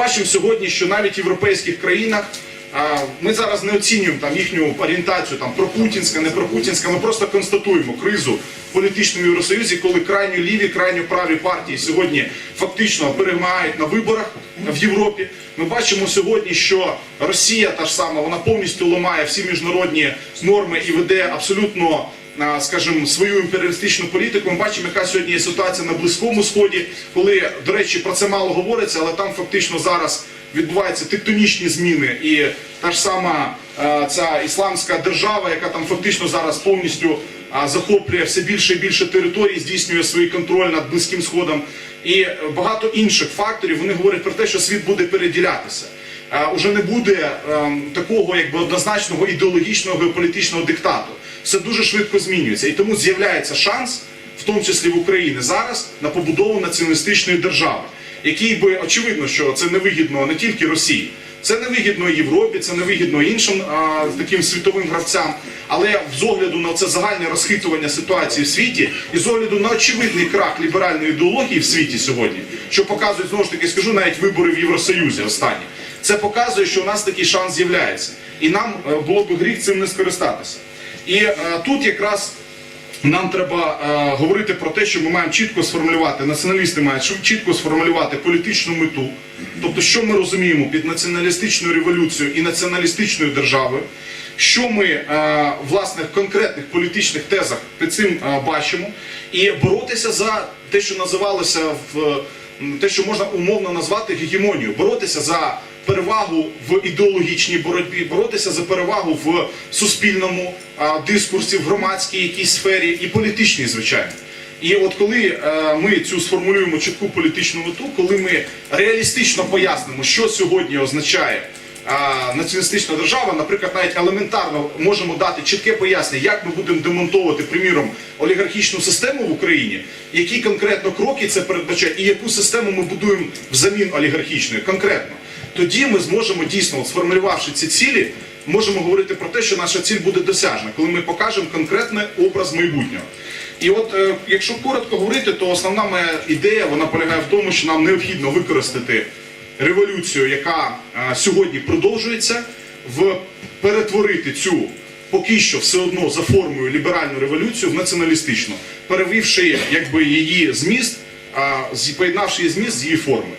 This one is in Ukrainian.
Бачимо сьогодні, що навіть в європейських країнах ми зараз не оцінюємо там їхню орієнтацію, там пропутінська, не пропутінська. Ми просто констатуємо кризу в політичному Євросоюзі, коли крайньо ліві, крайньо праві партії сьогодні фактично перемагають на виборах в Європі. Ми бачимо сьогодні, що Росія та ж сама вона повністю ламає всі міжнародні норми і веде абсолютно скажімо, свою імперіалістичну політику. Ми бачимо, яка сьогодні є ситуація на Близькому Сході, коли, до речі, про це мало говориться, але там фактично зараз відбуваються тектонічні зміни. І та ж сама е, ця ісламська держава, яка там фактично зараз повністю захоплює все більше і більше територій, здійснює свій контроль над Близьким Сходом. І е, багато інших факторів вони говорять про те, що світ буде переділятися. Е, Уже не буде ем, такого якби однозначного ідеологічного геополітичного диктату. Все дуже швидко змінюється, і тому з'являється шанс, в тому числі в Україні зараз, на побудову націоналістичної держави, який би очевидно, що це невигідно не тільки Росії, це невигідно і Європі, це невигідно іншим а, таким світовим гравцям. Але з огляду на це загальне розхитування ситуації в світі і з огляду на очевидний крах ліберальної ідеології в світі сьогодні, що показують знову ж таки, скажу навіть вибори в Євросоюзі останні. Це показує, що у нас такий шанс з'являється, і нам е, було б гріх цим не скористатися. І е, тут якраз нам треба е, говорити про те, що ми маємо чітко сформулювати, націоналісти мають чітко сформулювати політичну мету. Тобто, що ми розуміємо під націоналістичною революцією і націоналістичною державою, що ми е, власне в конкретних політичних тезах під цим е, бачимо, і боротися за те, що називалося в те, що можна умовно назвати гегемонією, боротися за перевагу в ідеологічній боротьбі, боротися за перевагу в суспільному дискурсі, в громадській якійсь сфері і політичній, звичайно. І от коли е, ми цю сформулюємо чітку політичну мету, коли ми реалістично пояснимо, що сьогодні означає націоналістична держава, наприклад, навіть елементарно можемо дати чітке пояснення, як ми будемо демонтовувати, приміром, олігархічну систему в Україні, які конкретно кроки це передбачає, і яку систему ми будуємо взамін олігархічної конкретно. Тоді ми зможемо дійсно, сформулювавши ці цілі, можемо говорити про те, що наша ціль буде досяжна, коли ми покажемо конкретний образ майбутнього. І от, е, якщо коротко говорити, то основна моя ідея вона полягає в тому, що нам необхідно використати революцію, яка е, сьогодні продовжується, в перетворити цю поки що все одно за формою ліберальну революцію в націоналістичну, перевівши якби її зміст, з- поєднавши її зміст з її формою.